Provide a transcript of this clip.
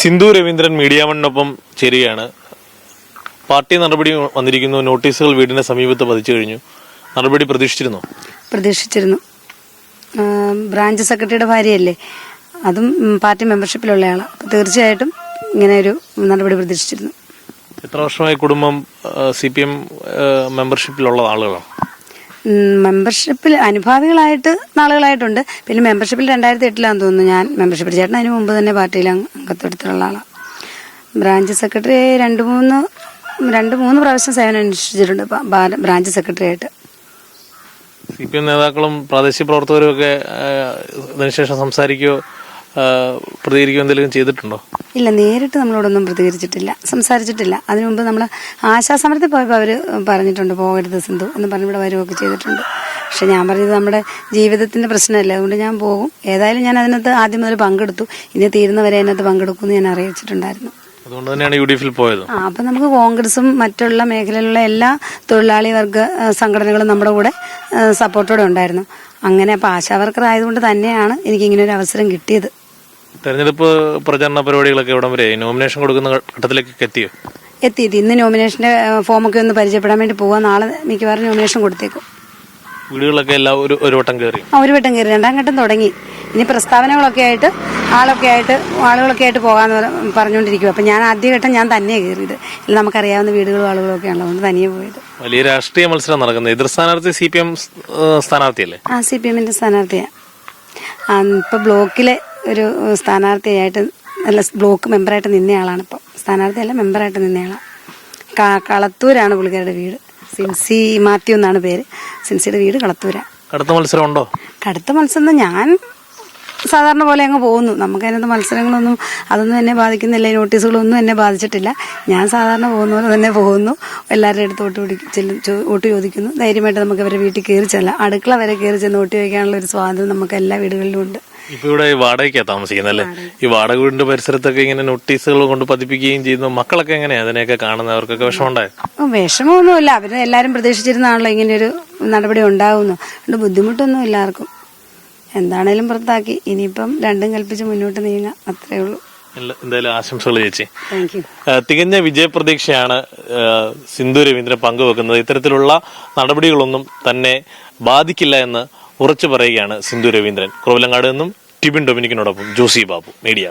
Sindhu Raveendran media വണ്ണിനൊപ്പം ചേരുകയാണ്. Party നടപടി വന്നിരിക്കുന്നു. നോട്ടീസുകൾ വീടിന്റെ സമീപത്ത് പതിച്ചു കഴിഞ്ഞു. നടപടി പ്രതീക്ഷിച്ചിരുന്നു? പ്രതീക്ഷിച്ചിരുന്നു. ബ്രാഞ്ച് സെക്രട്ടറിയുടെ ഭാര്യയല്ലേ? അതും പാർട്ടി മെമ്പർഷിപ്പിലുള്ള ആളാണ് തീർച്ചയായിട്ടും ഇങ്ങനെ ഒരു നടപടി പ്രതീക്ഷിച്ചിരുന്നു. എത്ര വർഷമായി കുടുംബം സി പി എം മെമ്പർഷിപ്പിലുള്ള ആളുകളാണ്? മെമ്പർഷിപ്പിൽ അനുഭാവികളായിട്ട് നാളുകളായിട്ടുണ്ട്. പിന്നെ മെമ്പർഷിപ്പിൽ രണ്ടായിരത്തി എട്ടിലാന്ന് തോന്നുന്നു ഞാൻ മെമ്പർഷിപ്പ് ചേട്ടൻ അതിന് മുമ്പ് തന്നെ പാർട്ടിയിൽ അംഗത്തെടുത്തിട്ടുള്ള ആളാണ് ബ്രാഞ്ച് സെക്രട്ടറി രണ്ട് മൂന്ന് രണ്ട് മൂന്ന് പ്രാവശ്യം സേവനം അനുഷ്ഠിച്ചിട്ടുണ്ട് ബ്രാഞ്ച് സെക്രട്ടറി ആയിട്ട്. സി പി എം നേതാക്കളും പ്രാദേശിക പ്രവർത്തകരും ഒക്കെ ഇതിനുശേഷം സംസാരിക്കുകയോ പ്രതികരിക്കുകയോ എന്തെങ്കിലും ചെയ്തിട്ടുണ്ടോ? ഇല്ല നേരിട്ട് നമ്മളോടൊന്നും പ്രതികരിച്ചിട്ടില്ല സംസാരിച്ചിട്ടില്ല. അതിനു മുമ്പ് നമ്മൾ ആശാസമരത്തിൽ പോയപ്പോൾ അവർ പറഞ്ഞിട്ടുണ്ട് പോകരുത് സിന്ധു എന്ന് പറഞ്ഞ് ഇവിടെ വരുമൊക്കെ ചെയ്തിട്ടുണ്ട്. പക്ഷെ ഞാൻ പറഞ്ഞത് നമ്മുടെ ജീവിതത്തിന്റെ പ്രശ്നമല്ലേ അതുകൊണ്ട് ഞാൻ പോകും. ഏതായാലും ഞാൻ അതിനകത്ത് ആദ്യം മുതൽ പങ്കെടുത്തു. ഇനി തീരുന്നവരെ അതിനകത്ത് പങ്കെടുക്കുമെന്ന് ഞാൻ അറിയിച്ചിട്ടുണ്ടായിരുന്നു. അതുകൊണ്ട് തന്നെയാണ് യു ഡി എഫിൽ പോയത്. ആ അപ്പം നമുക്ക് കോൺഗ്രസും മറ്റുള്ള മേഖലയിലുള്ള എല്ലാ തൊഴിലാളി വർഗ സംഘടനകളും നമ്മുടെ കൂടെ സപ്പോർട്ടോടെ ഉണ്ടായിരുന്നു. അങ്ങനെ അപ്പം ആശാവർക്കർ ആയതുകൊണ്ട് തന്നെയാണ് എനിക്ക് ഇങ്ങനെ ഒരു അവസരം കിട്ടിയത്. തെരഞ്ഞെടുപ്പ് പ്രചരണ പരിപാടികളൊക്കെ എവിടം വരെ? നോമിനേഷൻ കൊടുക്കുന്ന ഘട്ടത്തിലേക്ക് എത്തിയോ? എത്തിയത് ഇന്ന് നോമിനേഷന്റെ ഫോമൊക്കെ ഒന്ന് പരിചയപ്പെടാൻ വേണ്ടി പോവാ. നാളെ മിക്കവാറും നോമിനേഷൻ കൊടുത്തേക്കും. വീടുകളൊക്കെ എല്ലാം ഒരു ഒരു വട്ടം കയറി ആ ഒരു വട്ടം കയറി രണ്ടാം ഘട്ടം തുടങ്ങി. ഇനി പ്രസ്താവനകളൊക്കെ ആയിട്ട് ആളൊക്കെ ആയിട്ട് ആളുകളൊക്കെ ആയിട്ട് പോകാന്ന് പറ- പറഞ്ഞുകൊണ്ടിരിക്കും അപ്പം ഞാൻ ആദ്യഘട്ടം ഞാൻ തന്നെയാണ് കയറിയത് ഇല്ല നമുക്കറിയാവുന്ന വീടുകളും ആളുകളും ഒക്കെ അതുകൊണ്ട് തനിയെ പോയത്. വലിയ രാഷ്ട്രീയ മത്സരം നടക്കുന്നത്. എതിർ സ്ഥാനാർത്ഥി സി പി എം സ്ഥാനാർത്ഥിയല്ലേ? ആ സി പി എമ്മിന്റെ സ്ഥാനാർത്ഥിയാണ് ഇപ്പൊ ബ്ലോക്കിലെ ഒരു സ്ഥാനാർത്ഥിയായിട്ട് നല്ല ബ്ലോക്ക് മെമ്പറായിട്ട് നിന്നയാളാണ് ഇപ്പം. സ്ഥാനാർത്ഥിയല്ല മെമ്പറായിട്ട് നിന്നയാളാണ് കാ കളത്തൂരാണ് പുള്ളിക്കാരുടെ വീട്. സിൻസി മാത്യു എന്നാണ് പേര്. സിൻസിയുടെ വീട് കളത്തൂരാ. കടുത്ത മത്സരം ഉണ്ടോ കടുത്ത മത്സരം ഞാൻ സാധാരണ പോലെ അങ്ങ് പോകുന്നു. നമുക്ക് അതിനകത്ത് മത്സരങ്ങളൊന്നും അതൊന്നും എന്നെ ബാധിക്കുന്നില്ല നോട്ടീസുകളൊന്നും എന്നെ ബാധിച്ചിട്ടില്ല. ഞാൻ സാധാരണ പോകുന്ന പോലെ തന്നെ പോകുന്നു. എല്ലാവരുടെ അടുത്ത് വോട്ട് ചെല്ലും വോട്ട് ചോദിക്കുന്നു. ധൈര്യമായിട്ട് നമുക്ക് അവരുടെ വീട്ടിൽ കയറി ചെല്ലാം. അടുക്കള വരെ കയറി ചെന്ന് വോട്ട് ചോദിക്കാനുള്ള ഒരു സ്വാതന്ത്ര്യം നമുക്ക് എല്ലാ വീടുകളിലും ഉണ്ട്. ഇപ്പൊ ഇവിടെ വാടകയ്ക്കാ താമസിക്കുന്നത് അല്ലേ ഈ വാടക വീടിന്റെ പരിസരത്തൊക്കെ ഇങ്ങനെ നോട്ടീസുകൾ കൊണ്ട് പതിപ്പിക്കുകയും ചെയ്യുന്നു. മക്കളൊക്കെ എങ്ങനെയാ അതിനെയൊക്കെ കാണുന്നത്? അവർക്കൊക്കെ വിഷമമുണ്ടായോ? വിഷമമൊന്നുമില്ല. അവർ എല്ലാരും പ്രതീക്ഷിച്ചിരുന്നാണല്ലോ ഇങ്ങനെ ഒരു നടപടി ഉണ്ടാവുന്നു. അതുകൊണ്ട് ബുദ്ധിമുട്ടൊന്നും ഇല്ല ആർക്കും. എന്താണേലും പുറത്താക്കി. ഇനിയിപ്പം രണ്ടും കൽപ്പിച്ച് മുന്നോട്ട് നീങ്ങാം. അത്രേ ഉള്ളൂ. എന്തായാലും ആശംസകൾ ചേച്ചി. തികഞ്ഞ വിജയപ്രതീക്ഷയാണ് സിന്ധു രവീന്ദ്രൻ പങ്കുവെക്കുന്നത്. ഇത്തരത്തിലുള്ള നടപടികളൊന്നും തന്നെ ബാധിക്കില്ല എന്ന് ഉറച്ചു പറയുകയാണ് സിന്ധു രവീന്ദ്രൻ. കുറവിലങ്ങാട് നിന്നും ടിബിൻ ഡൊമിനിക്കിനോടൊപ്പം ജോസി ബാബു മീഡിയ